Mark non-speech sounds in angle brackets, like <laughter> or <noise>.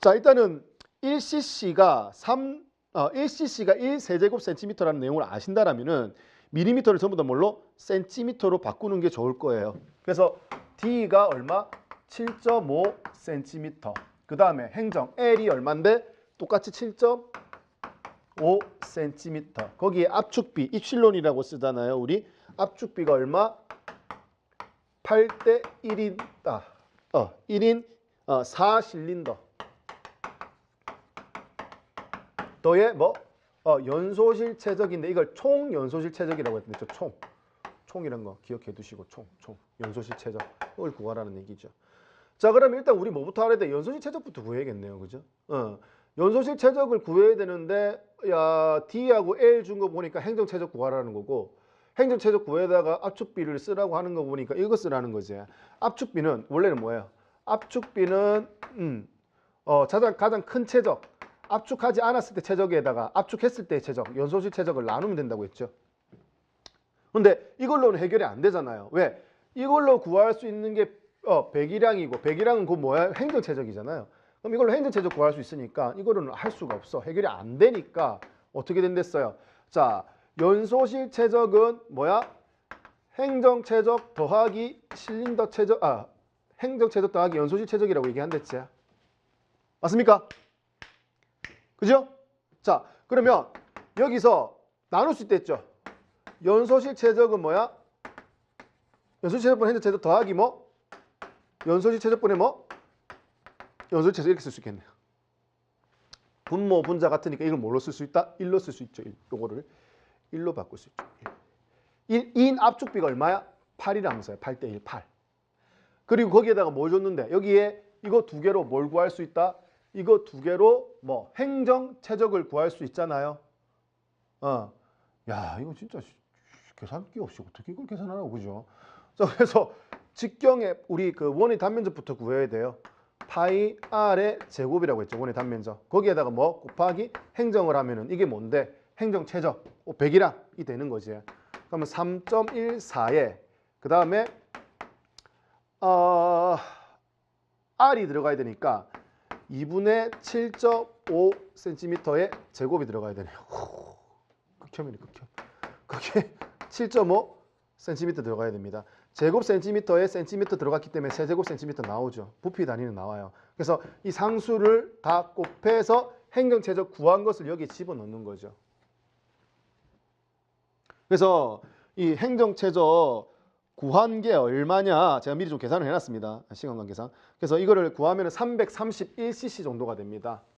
자, 일단은 1cc가 3 어, 1cc가 1세제곱 센티미터라는 내용을 아신다라면은 미리미터를 전부 다 뭘로 센티미터로 바꾸는 게 좋을 거예요. 그래서 D가 얼마? 7.5 센티미터. 그다음에 행정 L이 얼마인데 똑같이 7.5 센티미터. 거기에 압축비 입실론이라고 쓰잖아요. 우리 압축비가 얼마? 8대 1이다. 어, 1인 어, 4실린더. 너의 뭐 어, 연소실 최적인데 이걸 총 연소실 최적이라고 했는데 총 총이란 거 기억해 두시고 총 총 연소실 최적 이걸 구하라는 얘기죠. 자 그럼 일단 우리 뭐부터 알아야 돼? 연소실 최적부터 구해야겠네요, 그죠? 어, 연소실 최적을 구해야 되는데 야 D하고 L 준 거 보니까 행정 최적 구하라는 거고 행정 최적 구에다가 압축비를 쓰라고 하는 거 보니까 이거 쓰라는 거지. 압축비는 원래는 뭐예요? 압축비는 음, 어, 가장 가장 큰 최적 압축하지 않았을 때 최적에다가 압축했을 때 최적, 연소실 최적을 나누면 된다고 했죠. 근데 이걸로는 해결이 안 되잖아요. 왜? 이걸로 구할 수 있는 게 어, 백이량이고 백이량은 그 뭐야? 행정 최적이잖아요. 그럼 이걸로 행정 최적 구할 수 있으니까 이거로는 할 수가 없어. 해결이 안 되니까 어떻게 된댔어요? 자, 연소실 최적은 뭐야? 행정 최적 더하기 실린더 최적 아, 행정 최적 더하기 연소실 최적이라고 얘기한댔지. 맞습니까? 그죠? 자, 그러면 여기서 나눌 수 있댔죠. 연소실 최적은 뭐야? 연소실 최적분 행정 최적 더하기 뭐? 연소실 최적분의 뭐? 연소실 최적 이렇게 쓸 수 있겠네요. 분모 분자 같으니까 이걸 뭘로 쓸 수 있다? 1로 쓸 수 있죠. 1. 요거를 1로 바꿀 수 있죠. 1. 1인 압축비가 얼마야? 8이라면서요. 8대 1, 8. 그리고 거기에다가 뭘 줬는데 여기에 이거 두 개로 뭘 구할 수 있다? 이거 두 개로 뭐 행정 최적을 구할 수 있잖아요. 어. 야, 이거 진짜 씨, 계산기 없이 어떻게 이걸 계산하라고 그죠? 자, 그래서 직경에 우리 그 원의 단면적부터 구해야 돼요. 파이 r의 제곱이라고 했죠. 원의 단면적. 거기에다가 뭐 곱하기 행정을 하면은 이게 뭔데? 행정 최적. 100이랑 이 되는 거지. 그러면 3.14에 그 다음에 어, r이 들어가야 되니까 2분의 7.5cm의 제곱이 들어가야 되네요. 후, 극혐이네 극혐. 그게 <laughs> 7.5cm 들어가야 됩니다. 제곱 센티미터에 센티미터 들어갔기 때문에 세제곱 센티미터 나오죠. 부피 단위는 나와요. 그래서 이 상수를 다 곱해서 행정체적 구한 것을 여기에 집어넣는 거죠. 그래서 이 행정체적 구한 게 얼마냐 제가 미리 좀 계산을 해놨습니다. 시간 관계상. 그래서 이거를 구하면 331cc 정도가 됩니다.